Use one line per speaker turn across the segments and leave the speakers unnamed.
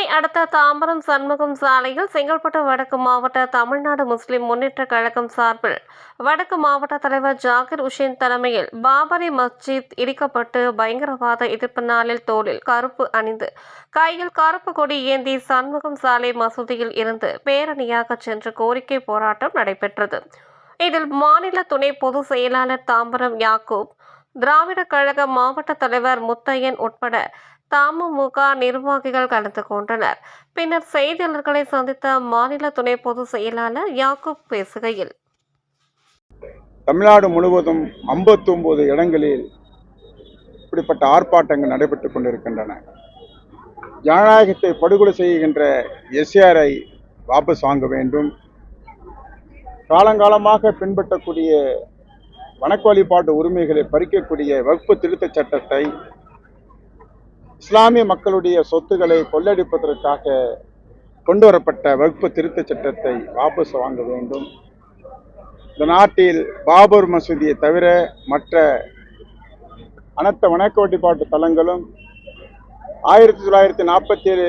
சென்னை அடுத்த தாம்பரம் சண்முகம் சாலையில் செங்கல்பட்டு வடக்கு மாவட்ட தமிழ்நாடு முஸ்லிம் முன்னேற்ற கழகம் சார்பில் வடக்கு மாவட்ட தலைவர் ஜாகிர் உஷேன் தலைமையில் பாபரி மஸ்ஜித் இடிக்கப்பட்டு பயங்கரவாத எதிர்ப்பு நாளில் தோளில் கருப்பு அணிந்து கையில் கருப்பு கொடி ஏந்தி சண்முகம் சாலை மசூதியில் இருந்து பேரணியாக சென்று கோரிக்கை போராட்டம் நடைபெற்றது. இதில் மாநில துணை பொதுச் செயலாளர் தாம்பரம் யாக்கூப் திராவிட கழக மாவட்ட தலைவர் முத்தையன் உட்பட தமுமுக நிர்வாகிகள் கலந்து கொண்டனர். பின்னர் செய்தியாளர்களை சந்தித்த மாநில துணை பொதுச் செயலாளர் யாக்கூப் பேசுகையில்
தமிழ்நாடு முழுவதும் 59 இடங்களில் இப்படிப்பட்ட ஆர்ப்பாட்டங்கள் நடைபெற்றுக் கொண்டிருக்கின்றன. ஜனநாயகத்தை படுகொலை செய்கின்ற எஸ்ஆரை வாபஸ் வாங்க வேண்டும். காலங்காலமாக பின்பற்றக்கூடிய வணக்க வழிபாட்டு உரிமைகளை பறிக்கக்கூடிய வகுப்பு திருத்தச் சட்டத்தை இஸ்லாமிய மக்களுடைய சொத்துக்களை கொள்ளடிப்பதற்காக கொண்டு வரப்பட்ட வகுப்பு திருத்தச் சட்டத்தை வாபஸ் வாங்க வேண்டும். இந்த நாட்டில் பாபர் மசூதியை தவிர மற்ற அனைத்து வணக்க வழிபாட்டு தலங்களும் ஆயிரத்தி தொள்ளாயிரத்தி நாற்பத்தி ஏழு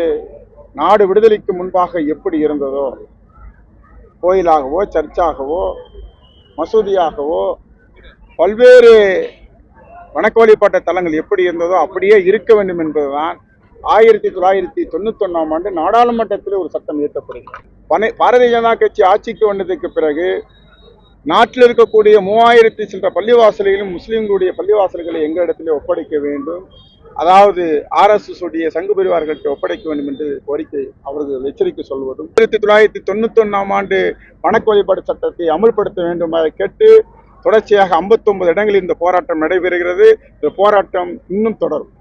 நாடு விடுதலைக்கு முன்பாக எப்படி இருந்ததோ கோயிலாகவோ சர்ச்சாகவோ மசூதியாகவோ பல்வேறு வணக்க வழிபாட்டு தலங்கள் எப்படி இருந்ததோ அப்படியே இருக்க வேண்டும் என்பதுதான் ஆயிரத்தி தொள்ளாயிரத்தி தொண்ணூத்தொன்னாம் ஆண்டு நாடாளுமன்றத்தில் ஒரு சட்டம் இயற்றப்படுகிறது. பனை- பாரதிய ஜனதா கட்சி ஆட்சிக்கு வந்ததுக்கு பிறகு நாட்டில் இருக்கக்கூடிய மூவாயிரத்தி சென்ற பள்ளிவாசல்களிலும் முஸ்லீம்களுடைய பள்ளிவாசல்களை எங்களிடத்தில் ஒப்படைக்க வேண்டும். அதாவது ஆர்எஸ்எஸ் உடைய சங்கு பரிவார்கள்ட்ட ஒப்படைக்க வேண்டும் என்று கோரிக்கை அவர்கள் எச்சரிக்கை சொல்வதும் ஆயிரத்தி தொள்ளாயிரத்தி தொண்ணூத்தி ஒன்னாம் ஆண்டு வணக்க வழிபாடு சட்டத்தை அமல்படுத்த வேண்டும் அதை கேட்டு தொடர்ச்சியாக 59 இடங்களில் இந்த போராட்டம் நடைபெறுகிறது. இந்த போராட்டம் இன்னும் தொடரும்.